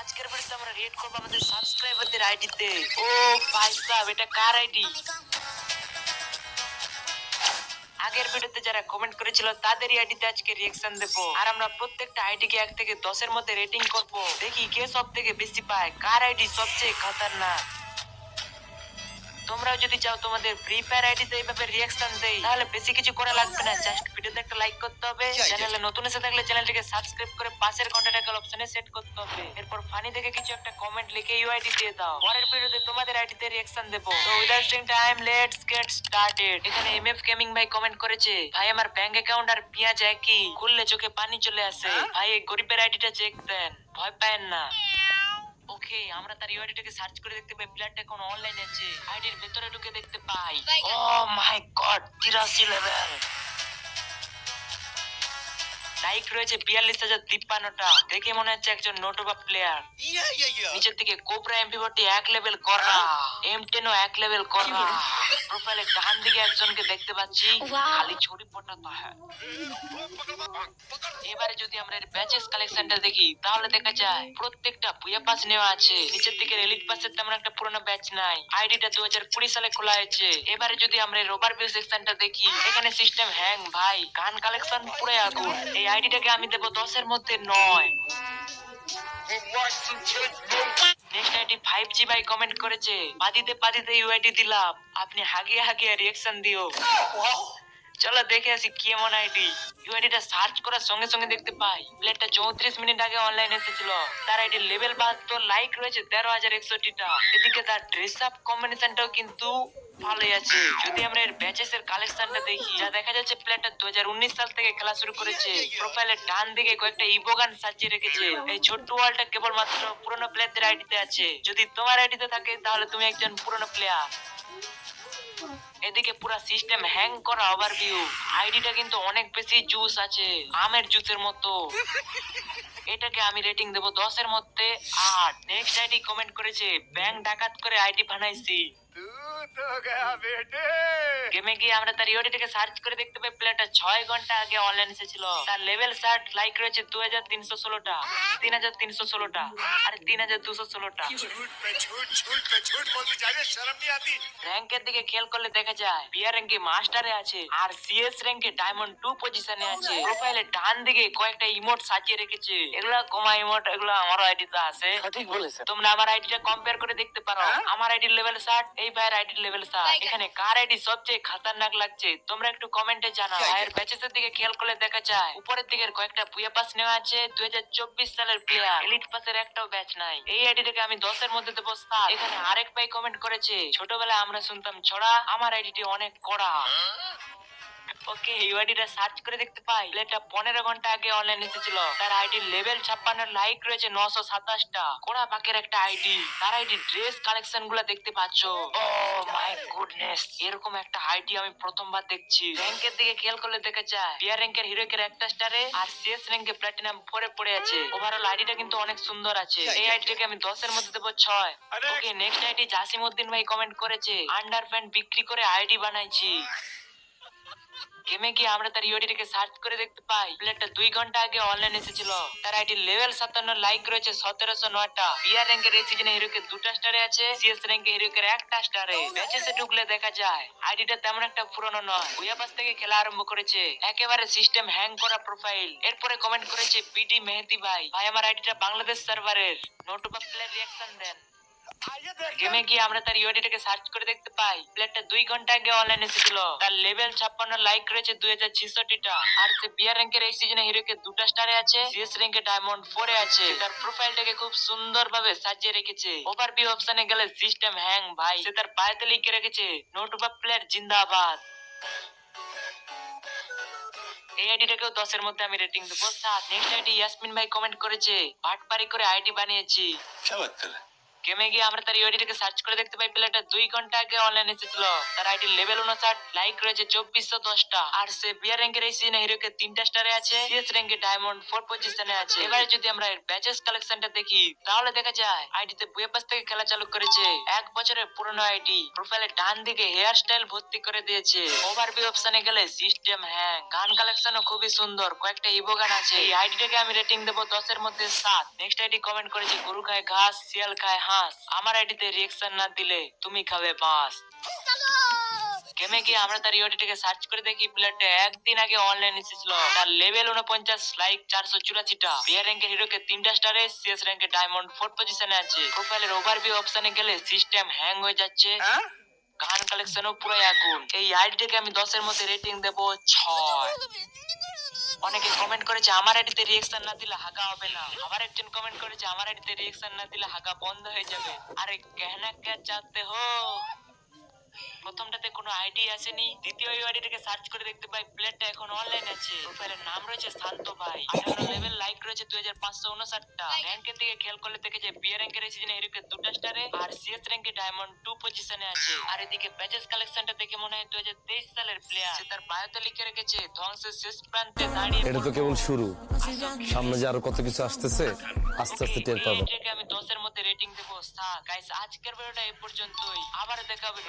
আজকের ভিডিওতে আমরা রেট করব আমাদের সাবস্ক্রাইবারদের আইডিতে ও ভাই সাহেব, এটা কার আইডি আগের ভিডিওতে যারা কমেন্ট করেছিল তাদেরই আইডিতে আজকে রিয়াকশন দেবো। আর আমরা প্রত্যেকটা আইডিকে এক থেকে দশের মধ্যে রেটিং করব। দেখি কে সব থেকে বেশি পায়, কার আইডি সবচেয়ে খতরনাক? তোমরাও যদি চাও তোমাদের ফ্রি ফায়ার আইডিতে এইভাবে রিয়াকশন দেই তাহলে বেশি কিছু করা লাগবে না। জাস্ট ভিডিওতে একটা লাইক করতে হবে. চ্যানেলে নতুন এসে থাকলে চ্যানেলটিকে সাবস্ক্রাইব করে পাশের কন্টাক্ট অপশনে সেট করতে হবে। এরপর ফানি দেখে কিছু একটা কমেন্ট লিখে ইউআইডি দিয়ে দাও। পরের ভিডিওতে তোমাদের আইডিতে রিয়াকশন দেবো। তো without time let's get started এখানে এমএফ গেমিং ভাই কমেন্ট করেছে ভাই আমার ব্যাংক অ্যাকাউন্ট আর পেঁয়াজ একই। খুললে চোখে পানি চলে আসে। ভাই এই গরিবের আইডিটা চেক দেন। ভয় পায় না। ওকে আমরা তার ইউআইডিটাকে সার্চ করে দেখতে পাই প্লেয়ারটা এখন অনলাইন আছে। আইডির ভেতরে ঢুকে দেখতে পাই। ও মাই গড তিরাশি লেভেল লাইক রয়েছে বিয়াল্লিশ হাজার তিপ্পান্নটা। দেখে মনে হচ্ছে একজন নোটোবা প্লেয়ার. নিচের দিকে কোবরা এমপি ফোরটি এক লেভেল করা এম টেনও এক লেভেল করা প্রোফাইলে ডান দিকে একজনকে দেখতে পাচ্ছি। খালি ছড়ি পটাতো হ্যাঁ। এবারে যদি আমরা এর ব্যাচেস কালেকশনটা দেখি তাহলে দেখা যায় প্রত্যেকটা বুয়া পাস নেওয়া আছে। নিচের দিকে এলিট পাসের তেমন একটা পুরোনো ব্যাচ নাই। আইডিটা দু হাজার কুড়ি সালে খোলা হয়েছে। এবারে যদি আমরা এই রোবার ভিউ সেকশনটা দেখি এখানে সিস্টেম হ্যাং ভাই। গান কালেকশন পুরো আগুন। এই আইডিটাকে আমি দেবো দশের মধ্যে নয়। নেক্সট আইডি ফাইভ জি ভাই কমেন্ট করেছে ইউআইডি দিলাম। আপনি হাগিয়ে হাগিয়ে রিয়েকশন দিও। চলো দেখে আসি কি এমন আইডি ইউআইডিটা সার্চ করার সঙ্গে সঙ্গে দেখতে পাই। প্লেটটা চৌত্রিশ মিনিট আগে অনলাইন এসেছিল। তার আইডি লেভেল বাহাত্তর লাইক রয়েছে তেরো হাজার একষট্টিটা। এদিকে তার ড্রেস আপ কম্বিনেশনটাও কিন্তু ভালোই আছে। যদি আমরা এর ব্যাচেস এর কালেকশনটা দেখি, যা দেখা যাচ্ছে দু সাল থেকে খেলা শুরু করেছে ডান দিকে কয়েকটা ইবোগান সাজিয়ে রেখেছে। এই ছোট্ট ওয়ালটা কেবলমাত্র পুরনো প্লেয়ারদের আইডিতে আছে। যদি তোমার আইডিতে থাকে, তাহলে তুমি একজন পুরনো প্লেয়ার এদিকে পুরো সিস্টেম হ্যাং করা ওভারভিউ আইডিটা কিন্তু অনেক বেশি জুস আছে, আমের জুসের মতো। এটাকে আমি রেটিং দেব দশের মধ্যে আট। নেক্সট আইডি কমেন্ট করেছে ব্যাংক ডাকাত করে আইডি বানাইছি। গেমে গিয়ে আমরা তার ইউডিটাকে সার্চ করে দেখতে পাই। প্লেয়ারটা ছয় ঘণ্টা আগে অনলাইন এসেছিল। তার লেভেল শার্ট লাইক রয়েছে দু হাজার তিনশো ষোলোটা তিন হাজার তিনশো ষোলোটা আর তিন হাজার দুশো ষোলোটা। র্যাঙ্কের দিকে খেল করলে দেখা যায় বিয়ার র্যাঙ্কে মাস্টারে আছে আর সিএস র্যাঙ্কে ডায়মন্ড টু পজিশনে আছে। প্রোফাইলে ডান দিকে কয়েকটা ইমোট সাজিয়ে রেখেছে। এগুলা কমা ইমোট এগুলো আমার আইডি আইডিতে আছে। ঠিক বলেছে তোমরা আমার আইডিটা কম্পেয়ার করে দেখতে পারো। হ্যাঁ? আমার আইডির লেভেল শার্ট এই ভাইয়ের আইডি লেভেল স্যার এখানে কার আইডি সবচেয়ে খাতারনাক লাগছে তোমরা একটু কমেন্টে জানাও। ভাইয়ের ব্যাচেসের দিকে খেয়াল করলে দেখা যায়। উপরের দিকের কয়েকটা পুয়া পাস নেওয়া আছে দুই হাজার চব্বিশ সালের প্লেয়ার এলিট পাসের একটাও ব্যাচ নাই। এই আইডিটাকে আমি দশের মধ্যে দেবো স্যার এখানে আরেক ভাই কমেন্ট করেছে ছোটবেলায় আমরা শুনতাম ছড়া আমার আইডিটি অনেক কড়া। ওকে ইউআইডিটা সার্চ করে দেখতে পাই। প্লেটা পনেরো ঘণ্টা আগে অনলাইন এসেছিল। তার আইডি লেভেল ছাপ্পান্ন লাইক রয়েছে নশো সাতাশটা। কোড়া পাকের একটা আইডি তার আইডি ড্রেস কালেকশনগুলা দেখতে পাচ্ছ। ও মাই গুডনেস এরকম একটা আইডি আমি প্রথমবার দেখছি। র্যাঙ্কের দিকে খেয়াল করলে দেখা যায়। বিয়ার র্যাঙ্কের হিরোকের একটা স্টারে আর সিএস র্যাঙ্কে প্লাটিনাম ফোরে পড়ে আছে। ওভারঅল আইডিটা কিন্তু অনেক সুন্দর আছে। এই আইডিটাকে আমি দশের মধ্যে দেবো ছয়। Okay next ID Jasim Uddin ভাই কমেন্ট করেছে। আন্ডার প্যান্ট বিক্রি করে আইডি বানাইছি। গেমে গিয়ে আমরা তার ইউআইডিটাকে সার্চ করে দেখতে পাই। প্লেটটা দুই ঘণ্টা আগে অনলাইন এসেছিল। তার আইটি লেভেল সাতান্ন লাইক রয়েছে সতেরোশো নয়টা। বিআর র্যাঙ্কের এই সিজনে হিরোকে দুটা স্টারে আছে সিএস র্যাঙ্কে হিরোকে একটা স্টারে ম্যাচেসে ঢুকলে দেখা যায় আইডিটা তেমন একটা পুরনো নয়। উইয়াপাস থেকে খেলা আরম্ভ করেছে। একেবারে সিস্টেম হ্যাং করা প্রোফাইল এরপরে কমেন্ট করেছে পিটি মেহেতি ভাই। ভাই, আমার আইডিটা বাংলাদেশ সার্ভারের নোটবুক প্লেয়ার রিয়াকশন দেন। গেমে গিয়ে আমরা তার ইউডিটাকে সার্চ করে দেখতে পাই। প্লেয়ারটা দুই ঘণ্টা আগে অনলাইন এসেছিল। তার লেভেল ছাপ্পান্ন লাইক রয়েছে দুই হাজার ছেষট্টিটা। আর সে বিয়ার র্যাঙ্কের এই সিজনে হিরোকে দুটা স্টারে আছে সিএস র্যাঙ্কে ডায়মন্ড ফোরে আছে। তার প্রোফাইলটাকে খুব সুন্দর ভাবে সাজিয়ে রেখেছে। ওভারভিউ অপশনে গেলে সিস্টেম হ্যাং ভাই। সে তার পায়েতে লিখে রেখেছে নোটবা প্লেয়ার জিন্দাবাদ। এই আইডিটাকেও দশের মধ্যে আমি রেটিং দেবো। সাত নেক্সট আইডি ইয়াসমিন ভাই কমেন্ট করেছে পাটপারি করে আইডি বানিয়েছি। গেমে গিয়ে আমরা তার ইউআইডিটাকে সার্চ করে দেখতে পাই। প্লেয়ারটা দুই ঘণ্টা আগে অনলাইন এসেছিল। তার আইডি লেভেল উনষাট লাইক রয়েছে চব্বিশশো দশটা। আর সে বিয়ার র্যাঙ্কের এই সিনে হিরোকে তিনটা স্টারে আছে সিএস র্যাঙ্কে ডায়মন্ড ফোর পজিশনে আছে। এবারে যদি আমরা এর ব্যাচেস কালেকশনটা দেখি, তাহলে দেখা যায় আইডিতে বুয়ে পাশ থেকে খেলা চালু করেছে। এক বছরের পুরনো আইডি প্রোফাইলে ডান দিকে হেয়ার স্টাইল ভর্তি করে দিয়েছে। ওভারভিউ অপশনে গেলে সিস্টেম হ্যাং গান কালেকশনও খুবই সুন্দর, কয়েকটা ইভো গান আছে। এই আইডিটাকে আমি রেটিং দেবো দশের মধ্যে সাত। নেক্সট আইডি কমেন্ট করেছে, গরু খায় ঘাস, শিয়াল খায় হাঁ আমার আইডিতে রিয়েকশন না দিলে তুমি খাবে বাস। গেমে গিয়ে আমরা তার ইউডিটাকে সার্চ করে দেখি প্লেয়ারটা একদিন আগে অনলাইন এসেছিল। তার লেভেল উনপঞ্চাশ লাইক চারশো চুরাশিটা। বিয়ার র্যাঙ্কের হিরোকে তিনটা স্টারে সিএস র্যাঙ্কে ডায়মন্ড ফোর পজিশনে আছে। প্রোফাইলের ওভারভিউ অপশনে গেলে সিস্টেম হ্যাং হয়ে যাচ্ছে। গান কালেকশনও পুরো আগুন। এই আইডিটাকে আমি দশের মধ্যে রেটিং দেবো ছয়। অনেকে কমেন্ট করেছে আমার আইডিতে রিয়েকশন না দিলে হাগা হবে না। আবার একজন কমেন্ট করেছে আমার আইডিতে রিয়েকশন না দিলে হাগা বন্ধ হয়ে যাবে। আরে কেহনা কে চাতে হো? প্রথমটাতে কোনো আইডি আসেনি দ্বিতীয় আইডিটাকে সার্চ করে দেখতে পাই প্লেয়ারটা এখন অনলাইন আছে। প্রোফাইলের নাম রয়েছে শান্ত ভাই। আঠারো লেভেল লাইক রয়েছে দুই হাজার পাঁচশো উনষাটটা র্যাঙ্কের দিকে খেয়াল করলে দেখে যে বিয়ে র্যাঙ্কের এই সিজনে হিরোকে দুটা স্টারে আর সিএস র্যাঙ্কে ডায়মন্ড টু পজিশনে আছে। আর এদিকে ব্যাচেস কালেকশনটা দেখে মনে হয় দুই হাজার তেইশ সালের প্লেয়ার সে তার বায়োতে লিখে রেখেছে ধ্বংসের শেষ প্রান্তে দাঁড়িয়ে এটা তো কেবল শুরু। সামনে যে আরও কত কিছু আসতেছে আস্তে আস্তে টের এটাকে আমি দশের মধ্যে রেটিং দেবো। গাইস আজকের ভিডিওটা এই পর্যন্তই। আবার দেখা হবে